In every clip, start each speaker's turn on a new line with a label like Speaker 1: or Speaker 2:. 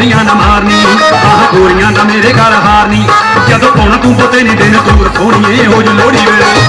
Speaker 1: ਬੋਲੀਆਂ ਨਾ ਮਾਰਨੀ, ਆਹ ਗੋਰੀਆਂ ਦਾ ਮੇਰੇ ਘਰ ਹਾਰਨੀ। ਜਦੋਂ ਪਾਉਣਾ ਤੂੰ ਬੋਤੇ ਨਹੀਂ ਦਿਨ ਦੂਰ ਸੋਣੀਏ ਹੋ ਜੂ ਲੋੜੀ ਵੇਲੇ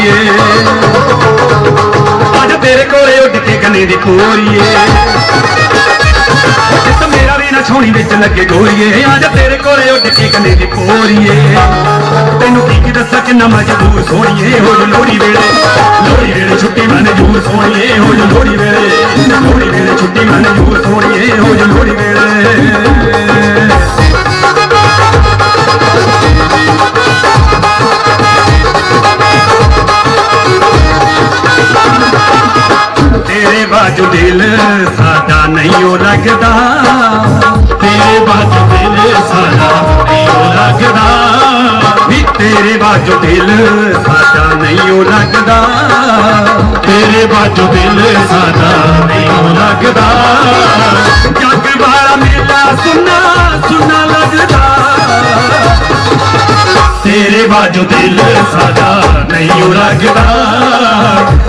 Speaker 1: ਗੋਰੀਏ ਅੱਜ ਤੇਰੇ ਕੋਲੇ ਉੱਡ ਕੇ ਗੰਨੇ ਦੀ ਖੋਰੀਏ ਤੇ ਮੇਰਾ ਵੀ ਨਾ ਨਸ਼ੌਣੀ ਵਿੱਚ ਲੱਗੇ ਗੋਰੀਏ। ਅੱਜ ਤੇਰੇ ਕੋਲੇ ਉੱਡ ਕੇ ਗੰਨੇ ਦੀ ਖੋਰੀਏ ਤੈਨੂੰ ਕੀ ਕੀ ਦੱਸਾਂ ਕਿੰਨਾ ਮਜਬੂਰ ਸੋਹਣੀਏ। ਹੋ ਜੋ ਲੋੜੀ ਵੇਲੇ ਲੋੜੀ ਵੇਲੇ ਛੁੱਟੀ ਮਨਜੂਰ ਸੋਹਣੀਏ। ਹੋ ਜੋ ਲੋੜੀ ਵੇਲੇ ਤੇਰੇ ਦਿਲ ਸਾਡਾ ਨਹੀਂ ਉਹ ਲੱਗਦਾ। ਤੇਰੇ ਬਾਝੋਂ ਦਿਲ ਸਾਡਾ ਨਹੀਂ ਉਹ ਲੱਗਦਾ। ਵੀ ਤੇਰੇ ਬਾਝੋਂ ਦਿਲ ਸਾਡਾ ਨਹੀਂ ਉਹ ਲੱਗਦਾ। ਤੇਰੇ ਬਾਝੋਂ ਦਿਲ ਸਾਡਾ ਨਹੀਂ ਉਹ ਲੱਗਦਾ। ਜੱਗ ਵਾਲਾ ਮੇਲਾ ਸੁਨਾ ਸੁਨਾ ਲੱਗਦਾ। ਤੇਰੇ ਬਾਝੋਂ ਦਿਲ ਸਾਡਾ ਨਹੀਂ ਉਹ ਲੱਗਦਾ।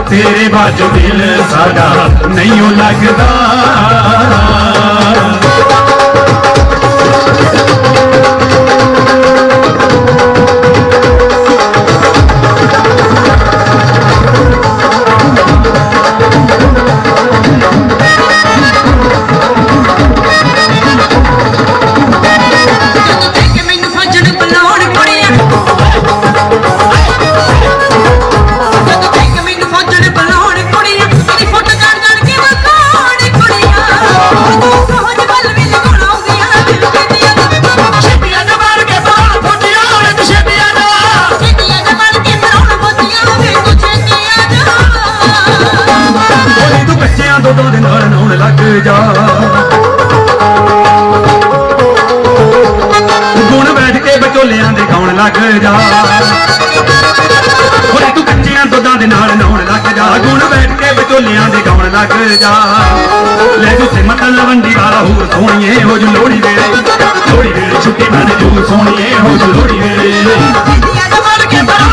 Speaker 1: ਤੇਰੇ ਬਾਝੋਂ ਦਿਲ ਸਾਡਾ ਨਹੀਂ ਉਹ ਲੱਗਦਾ।
Speaker 2: ਜਾ।
Speaker 1: ਗੁਣ ਬੈਠ ਕੇ ਵਿਚੋਲਿਆਂ ਦੇ ਗਾਉਣ ਲੱਗ ਜਾ। ਓਏ ਤੂੰ ਬੱਚਿਆਂ ਦੁੱਧਾਂ ਦੇ ਨਾਲ ਨਾਉਣ ਲੱਗ ਜਾ। ਗੁਣ ਬੈਠ ਕੇ ਵਿਚੋਲਿਆਂ ਦੇ ਗਾਉਣ ਲੱਗ ਜਾ। ਲੈ ਤੂੰ ਸਿਮਤ ਲਵੰਡੀ ਵਾਲਾ ਹੂਰ ਸੋਹਣੀਏ ਹੋ ਜੂ ਲੋੜੀ ਵੇਲੇ। ਲੋੜੀ ਵੇਲੇ ਛੁੱਟੀ ਮਨ ਜੂ ਸੋਹਣੀਏ ਹੋ ਜੂ ਲੋੜੀ ਵੇਲੇ।
Speaker 2: ਦੇ
Speaker 3: ਬਣ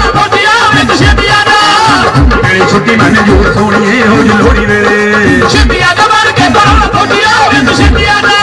Speaker 1: ਛੁੱਟੀ ਮਨ ਜੂ ਸੋਹਣੀਏ ਹੋ ਜੂ ਲੋੜੀ ਵੇਲੇ। Continuamos en